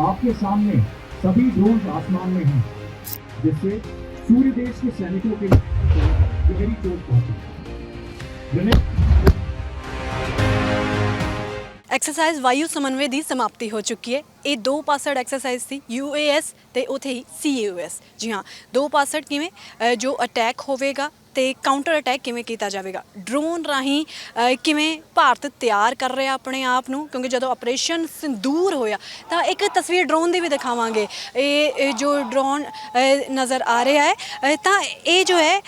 आपके सामने सभी ड्रोन आसमान में हैं जिससे सूर्य देश के सैनिकों के गहरी चोट पहुंची ग्रेनेड ਐਕਸਰਸਾਈਜ਼ ਵਾਯੂ ਸਮਨਵਯ ਦੀ ਸਮਾਪਤੀ ਹੋ ਚੁੱਕੀ ਹੈ ਇਹ ਦੋ ਪਾਸੜ ਐਕਸਰਸਾਈਜ਼ ਸੀ ਯੂਏਐਸ ਤੇ ਉਥੇ ਹੀ ਸੀਏਯੂਐਸ ਜੀ ਹਾਂ ਦੋ ਪਾਸੜ ਕਿਵੇਂ ਜੋ ਅਟੈਕ ਹੋਵੇਗਾ ਤੇ ਕਾਊਂਟਰ ਅਟੈਕ ਕਿਵੇਂ ਕੀਤਾ ਜਾਵੇਗਾ ਡਰੋਨ ਰਾਹੀਂ ਕਿਵੇਂ ਭਾਰਤ ਤਿਆਰ ਕਰ ਰਿਹਾ ਆਪਣੇ ਆਪ ਨੂੰ ਕਿਉਂਕਿ ਜਦੋਂ ਆਪਰੇਸ਼ਨ ਸਿੰਦੂਰ ਹੋਇਆ ਤਾਂ ਇੱਕ ਤਸਵੀਰ ਡਰੋਨ ਦੀ ਵੀ ਦਿਖਾਵਾਂਗੇ ਇਹ ਜੋ ਡਰੋਨ ਨਜ਼ਰ ਆ ਰਿਹਾ ਹੈ ਤਾਂ ਇਹ ਜੋ ਹੈ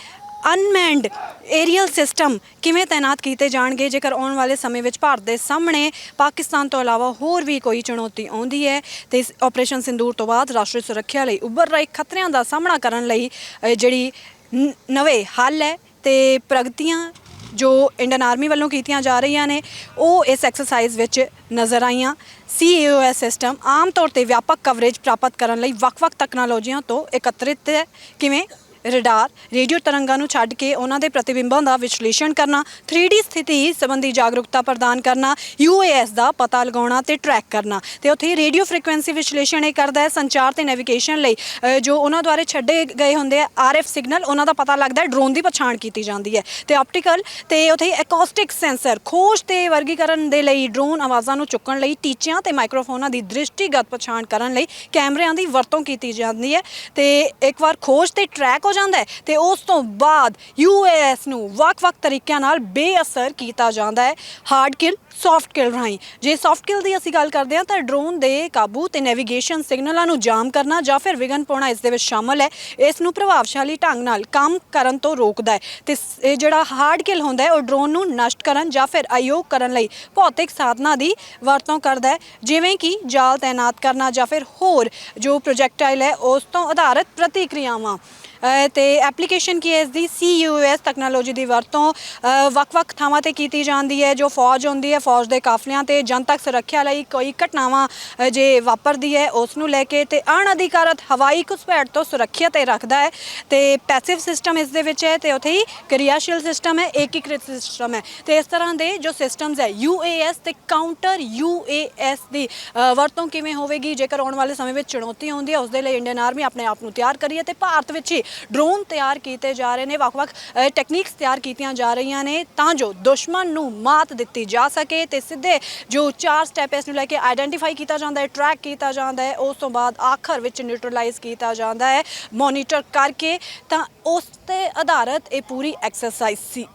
ਅਨਮੈਂਡ ਏਰੀਅਲ ਸਿਸਟਮ ਕਿਵੇਂ ਤਾਇਨਾਤ ਕੀਤੇ ਜਾਣਗੇ? ਜੇਕਰ ਆਉਣ ਵਾਲੇ ਸਮੇਂ ਵਿੱਚ ਭਾਰਤ ਦੇ ਸਾਹਮਣੇ ਪਾਕਿਸਤਾਨ ਤੋਂ ਇਲਾਵਾ ਹੋਰ ਵੀ ਕੋਈ ਚੁਣੌਤੀ ਆਉਂਦੀ ਹੈ, ਤੇ ਇਸ ਆਪਰੇਸ਼ਨ ਸਿੰਦੂਰ ਤੋਂ ਬਾਅਦ ਰਾਸ਼ਟਰੀ ਸੁਰੱਖਿਆ ਲਈ ਉੱਭਰ ਰਹੇ ਖਤਰਿਆਂ ਦਾ ਸਾਹਮਣਾ ਕਰਨ ਲਈ ਜਿਹੜੀ ਨ- ਨਵੇਂ ਹੱਲ ਹੈ ਤੇ ਪ੍ਰਗਤੀਆਂ ਜੋ ਇੰਡੀਅਨ ਆਰਮੀ ਵੱਲੋਂ ਕੀਤੀਆਂ ਜਾ ਰਹੀਆਂ ਨੇ, ਉਹ ਇਸ ਐਕਸਰਸਾਈਜ਼ ਵਿੱਚ ਨਜ਼ਰ ਆਈਆਂ। ਸੀਏਓਐਸ ਸਿਸਟਮ ਆਮ ਤੌਰ ਤੇ ਵਿਆਪਕ ਕਵਰੇਜ ਪ੍ਰਾਪਤ ਕਰਨ ਲਈ ਵੱਖ-ਵੱਖ ਤਕਨਾਲੋਜੀਆਂ ਤੋਂ ਇਕੱਤਰਿਤ ਹੈ। ਕਿਵੇਂ? ਰਡਾਰ, ਰੇਡੀਓ ਤਰੰਗਾਂ ਨੂੰ ਛੱਡ ਕੇ ਉਹਨਾਂ ਦੇ ਪ੍ਰਤੀਬਿੰਬਾਂ ਦਾ ਵਿਸ਼ਲੇਸ਼ਣ ਕਰਨਾ 3D ਸਥਿਤੀ ਸੰਬੰਧੀ ਜਾਗਰੂਕਤਾ ਪ੍ਰਦਾਨ ਕਰਨਾ UAS ਦਾ ਪਤਾ ਲਗਾਉਣਾ ਤੇ ਟਰੈਕ ਕਰਨਾ। ਤੇ ਉੱਥੇ ਰੇਡੀਓ ਫ੍ਰੀਕੁਐਂਸੀ ਵਿਸ਼ਲੇਸ਼ਣ ਇਹ ਕਰਦਾ ਹੈ, ਸੰਚਾਰ ਤੇ ਨੈਵੀਗੇਸ਼ਨ ਲਈ। ਜੋ ਉਹਨਾਂ ਦੁਆਰੇ ਛੱਡੇ ਗਏ ਹੁੰਦੇ ਆ RF ਸਿਗਨਲ ਉਹਨਾਂ ਦਾ ਪਤਾ ਲੱਗਦਾ ਹੈ ਡਰੋਨ ਦੀ ਪਛਾਣ ਕੀਤੀ ਜਾਂਦੀ ਹੈ। ਤੇ ਆਪਟੀਕਲ ਤੇ ਉੱਥੇ ਐਕੋਸਟਿਕ ਸੈਂਸਰ ਖੋਜ ਤੇ ਵਰਗੀਕਰਨ ਦੇ ਲਈ ਡਰੋਨ ਆਵਾਜ਼ਾਂ ਨੂੰ ਚੁੱਕਣ ਲਈ, ਟੀਚਿਆਂ ਤੇ ਮਾਈਕਰੋਫੋਨਾਂ ਦੀ ਦ੍ਰਿਸ਼ਟੀਗਤ ਪਛਾਣ ਕਰਨ ਲਈ ਕੈਮਰਿਆਂ ਦੀ ਵਰਤੋਂ ਕੀਤੀ ਜਾਂਦੀ ਹੈ। ਤੇ ਇੱਕ ਵਾਰ ਖੋਜ ਤੇ ਟਰੈਕ ਹੋ ਜਾਂਦਾ ਹੈ ਤੇ ਉਸ ਤੋਂ ਬਾਅਦ UAS ਨੂੰ ਵੱਖ-ਵੱਖ ਤਰੀਕਿਆਂ ਨਾਲ ਬੇਅਸਰ ਕੀਤਾ ਜਾਂਦਾ ਹੈ ਹਾਰਡ ਕਿਲ, ਸੌਫਟ ਕਿਲ ਰਾਹੀਂ। ਜੇ ਸੌਫਟ ਕਿਲ ਦੀ ਅਸੀਂ ਗੱਲ ਕਰਦੇ ਹਾਂ ਤਾਂ ਡਰੋਨ ਦੇ ਕਾਬੂ ਤੇ ਨੈਵੀਗੇਸ਼ਨ ਸਿਗਨਲਾਂ ਨੂੰ ਜਾਮ ਕਰਨਾ ਜਾਂ ਫਿਰ ਵਿਘਨ ਪਾਉਣਾ ਇਸ ਦੇ ਵਿੱਚ ਸ਼ਾਮਲ ਹੈ। ਇਸ ਨੂੰ ਪ੍ਰਭਾਵਸ਼ਾਲੀ ਢੰਗ ਨਾਲ ਕੰਮ ਕਰਨ ਤੋਂ ਰੋਕਦਾ ਹੈ ਤੇ ਇਹ ਜਿਹੜਾ ਹਾਰਡ ਕਿਲ ਹੁੰਦਾ ਹੈ, ਉਹ ਡਰੋਨ ਨੂੰ ਨਸ਼ਟ ਕਰਨ ਜਾਂ ਫਿਰ ਅਯੋਗ ਕਰਨ ਲਈ ਭੌਤਿਕ ਸਾਧਨਾਂ ਦੀ ਵਰਤੋਂ ਕਰਦਾ ਹੈ। ਜਿਵੇਂ ਕਿ ਜਾਲ ਤਾਇਨਾਤ ਕਰਨਾ ਜਾਂ ਫਿਰ ਹੋਰ ਜੋ ਪ੍ਰੋਜੈਕਟਾਈਲ ਹੈ, ਉਸ ਤੋਂ ਆਧਾਰਿਤ ਪ੍ਰਤੀਕ੍ਰਿਆਵਾਂ। ਅ, ਤੇ ਐਪਲੀਕੇਸ਼ਨ ਕੀ ਹੈ ਇਸ ਦੀ? ਸੀਯੂਐਸ ਟੈਕਨੋਲੋਜੀ ਦੀ ਵਰਤੋਂ ਵੱਖ-ਵੱਖ ਥਾਵਾਂ ਤੇ ਕੀਤੀ ਜਾਂਦੀ ਹੈ ਜੋ ਫੌਜ ਹੁੰਦੀ ਹੈ ਫੌਜ ਦੇ ਕਾਫਲਿਆਂ ਤੇ ਜਨਤਕ ਸੁਰੱਖਿਆ ਲਈ ਕੋਈ ਘਟਨਾਵਾਂ ਜੇ ਵਾਪਰਦੀ ਹੈ ਉਸ ਨੂੰ ਲੈ ਕੇ ਤੇ ਅਣਅਧਿਕਾਰਤ ਹਵਾਈ ਘੁਸਪੈਠ ਤੋਂ ਸੁਰੱਖਿਆ ਤੇ ਰੱਖਦਾ ਹੈ ਤੇ ਪੈਸਿਵ ਸਿਸਟਮ ਇਸ ਦੇ ਵਿੱਚ ਹੈ ਤੇ ਉੱਥੇ ਹੀ ਕਿਰਿਆਸ਼ੀਲ ਸਿਸਟਮ ਹੈ ਏਕੀਕ੍ਰਿਤ ਸਿਸਟਮ ਹੈ। ਤੇ ਇਸ ਤਰ੍ਹਾਂ ਦੇ ਜੋ ਸਿਸਟਮਸ ਹੈ ਯੂਏਐਸ ਤੇ ਕਾਊਂਟਰ ਯੂਏਐਸ ਦੀ ਵਰਤੋਂ ਕਿਵੇਂ ਹੋਵੇਗੀ? ਜੇਕਰ ਆਉਣ ਵਾਲੇ ਸਮੇਂ ਵਿੱਚ ਚੁਣੌਤੀ ਆਉਂਦੀ ਹੈ ਉਸ ਦੇ ਲਈ ਇੰਡੀਅਨ ਆਰਮੀ ਆਪਣੇ ਆਪ ਨੂੰ ਤਿਆਰ ਕਰੀ ਹੈ ਤੇ ਭਾਰਤ ਵਿੱਚ ਹੀ ਡਰੋਨ ਤਿਆਰ ਕੀਤੇ ਜਾ ਰਹੇ ਨੇ, ਵੱਖ-ਵੱਖ ਟੈਕਨੀਕਸ ਤਿਆਰ ਕੀਤੀਆਂ ਜਾ ਰਹੀਆਂ ਨੇ ਤਾਂ ਜੋ ਦੁਸ਼ਮਣ ਨੂੰ ਮਾਤ ਦਿੱਤੀ ਜਾ ਸਕੇ ਤੇ ਸਿੱਧੇ ਜੋ ਚਾਰ ਸਟੈਪ ਇਸ ਨੂੰ ਲੈ ਕੇ ਆਇਡੈਂਟੀਫਾਈ ਕੀਤਾ ਜਾਂਦਾ ਹੈ ਟਰੈਕ ਕੀਤਾ ਜਾਂਦਾ ਹੈ, ਉਸ ਤੋਂ ਬਾਅਦ ਆਖਰ ਵਿੱਚ ਨਿਊਟਰਲਾਈਜ਼ ਕੀਤਾ ਜਾਂਦਾ ਹੈ ਮੋਨੀਟਰ ਕਰਕੇ ਤਾਂ ਉਸ ਤੇ ਆਧਾਰਿਤ ਇਹ ਪੂਰੀ ਐਕਸਰਸਾਈਜ਼ ਸੀ।